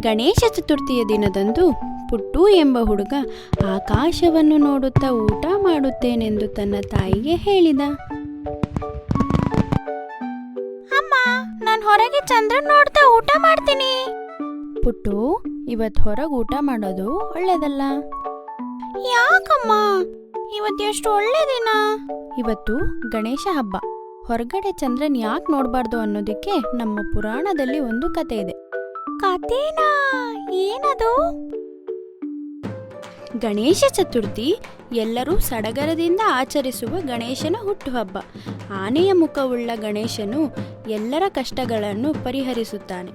ಗಣೇಶ ಚತುರ್ಥಿಯ ದಿನದಂದು ಪುಟ್ಟು ಎಂಬ ಹುಡುಗ ಆಕಾಶವನ್ನು ನೋಡುತ್ತಾ ಊಟ ಮಾಡುತ್ತೇನೆಂದು ತನ್ನ ತಾಯಿಗೆ ಹೇಳಿದ. ಅಮ್ಮ ನಾನು ಹೊರಗೆ ಚಂದ್ರ ನೋಡ್ತಾ ಊಟ ಮಾಡ್ತೀನಿ. ಪುಟ್ಟು ಇವತ್ತು ಹೊರಗೆ ಊಟ ಮಾಡೋದು ಒಳ್ಳೇದಲ್ಲ? ಯಾಕಮ್ಮ? ಇವತ್ತು ಎಷ್ಟು ಒಳ್ಳೆ ದಿನ. ಇವತ್ತು ಗಣೇಶ ಹಬ್ಬ. ಹೊರಗಡೆ ಚಂದ್ರನ್ ಯಾಕೆ ನೋಡಬಾರ್ದು ಅನ್ನೋದಕ್ಕೆ ನಮ್ಮ ಪುರಾಣದಲ್ಲಿ ಒಂದು ಕತೆ ಇದೆ. ಏನದು? ಗಣೇಶ ಚತುರ್ಥಿ ಎಲ್ಲರೂ ಸಡಗರದಿಂದ ಆಚರಿಸುವ ಗಣೇಶನ ಹುಟ್ಟುಹಬ್ಬ. ಆನೆಯ ಮುಖವುಳ್ಳ ಗಣೇಶನು ಎಲ್ಲರ ಕಷ್ಟಗಳನ್ನು ಪರಿಹರಿಸುತ್ತಾನೆ.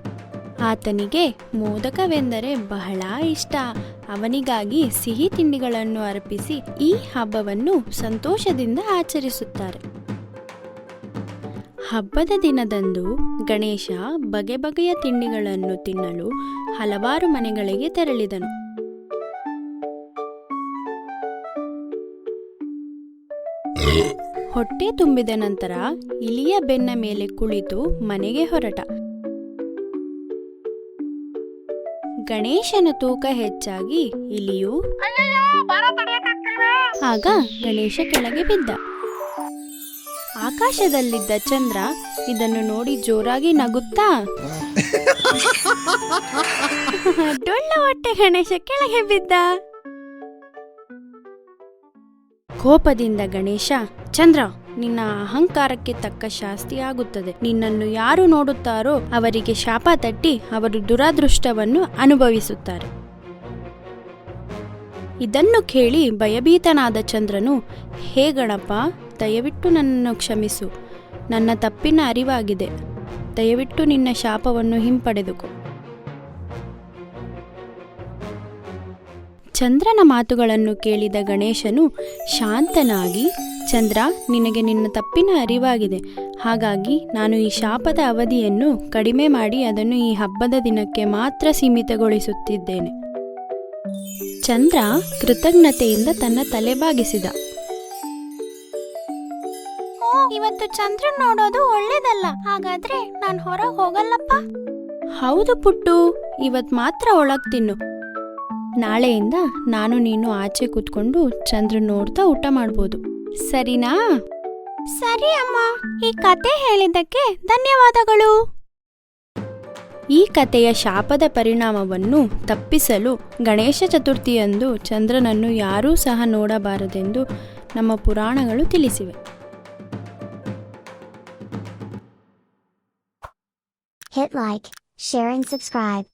ಆತನಿಗೆ ಮೋದಕವೆಂದರೆ ಬಹಳ ಇಷ್ಟ. ಅವನಿಗಾಗಿ ಸಿಹಿ ತಿಂಡಿಗಳನ್ನು ಅರ್ಪಿಸಿ ಈ ಹಬ್ಬವನ್ನು ಸಂತೋಷದಿಂದ ಆಚರಿಸುತ್ತಾರೆ. ಹಬ್ಬದ ದಿನದಂದು ಗಣೇಶ ಬಗೆ ಬಗೆಯ ತಿಂಡಿಗಳನ್ನು ತಿನ್ನಲು ಹಲವಾರು ಮನೆಗಳಿಗೆ ತೆರಳಿದನು. ಹೊಟ್ಟೆ ತುಂಬಿದ ನಂತರ ಇಲಿಯ ಬೆನ್ನ ಮೇಲೆ ಕುಳಿತು ಮನೆಗೆ ಹೊರಟ. ಗಣೇಶನ ತೂಕ ಹೆಚ್ಚಾಗಿ ಇಲಿಯು ಆಗ ಗಣೇಶ ಕೆಳಗೆ ಬಿದ್ದ. ಆಕಾಶದಲ್ಲಿದ್ದ ಚಂದ್ರ ಇದನ್ನು ನೋಡಿ ಜೋರಾಗಿ ನಗುತ್ತಾ? ಡೊಳ್ಳ ಹೊಟ್ಟೆ ಗಣೇಶ ಕೆಳಗೆ ಬಿದ್ದ. ಕೋಪದಿಂದ ಗಣೇಶ, ಚಂದ್ರ, ನಿನ್ನ ಅಹಂಕಾರಕ್ಕೆ ತಕ್ಕ ಶಾಸ್ತಿ ಆಗುತ್ತದೆ. ನಿನ್ನನ್ನು ಯಾರು ನೋಡುತ್ತಾರೋ ಅವರಿಗೆ ಶಾಪ ತಟ್ಟಿ ಅವರು ದುರಾದೃಷ್ಟವನ್ನು ಅನುಭವಿಸುತ್ತಾರೆ. ಇದನ್ನು ಕೇಳಿ ಭಯಭೀತನಾದ ಚಂದ್ರನು, ಹೇ ಗಣಪ ದಯವಿಟ್ಟು ನನ್ನನ್ನು ಕ್ಷಮಿಸು. ನನ್ನ ತಪ್ಪಿನ ಅರಿವಾಗಿದೆ. ದಯವಿಟ್ಟು ನಿನ್ನ ಶಾಪವನ್ನು ಹಿಂಪಡೆದುಕೋ. ಚಂದ್ರನ ಮಾತುಗಳನ್ನು ಕೇಳಿದ ಗಣೇಶನು ಶಾಂತನಾಗಿ, ಚಂದ್ರ, ನಿನಗೆ ನಿನ್ನ ತಪ್ಪಿನ ಅರಿವಾಗಿದೆ. ಹಾಗಾಗಿ ನಾನು ಈ ಶಾಪದ ಅವಧಿಯನ್ನು ಕಡಿಮೆ ಮಾಡಿ ಅದನ್ನು ಈ ಹಬ್ಬದ ದಿನಕ್ಕೆ ಮಾತ್ರ ಸೀಮಿತಗೊಳಿಸುತ್ತಿದ್ದೇನೆ. ಚಂದ್ರ ಕೃತಜ್ಞತೆಯಿಂದ ತನ್ನ ತಲೆ ಬಾಗಿಸಿದ. ಇವತ್ತು ಚಂದ್ರ ನೋಡೋದು ಒಳ್ಳೇದಲ್ಲ. ಹಾಗಾದ್ರೆ ನಾನು ಹೊರಗೆ ಹೋಗಲ್ಲಪ್ಪ? ಹೌದು ಪುಟ್ಟು. ಇವತ್ ಮಾತ್ರ ಒಳಗ್ ತಿನ್ನು. ನಾಳೆಯಿಂದ ನಾನು ನೀನು ಆಚೆ ಕೂತ್ಕೊಂಡು ಚಂದ್ರ ನೋಡ್ತಾ ಊಟ ಮಾಡ್ಬೋದು. ಸರಿನಾ? ಸರಿ ಅಮ್ಮ. ಈ ಕತೆ ಹೇಳಿದ್ದಕ್ಕೆ ಧನ್ಯವಾದಗಳು. ಈ ಕಥೆಯ ಶಾಪದ ಪರಿಣಾಮವನ್ನು ತಪ್ಪಿಸಲು ಗಣೇಶ ಚತುರ್ಥಿಯಂದು ಚಂದ್ರನನ್ನು ಯಾರೂ ಸಹ ನೋಡಬಾರದೆಂದು ನಮ್ಮ ಪುರಾಣಗಳು ತಿಳಿಸಿವೆ. Hit like, share and subscribe.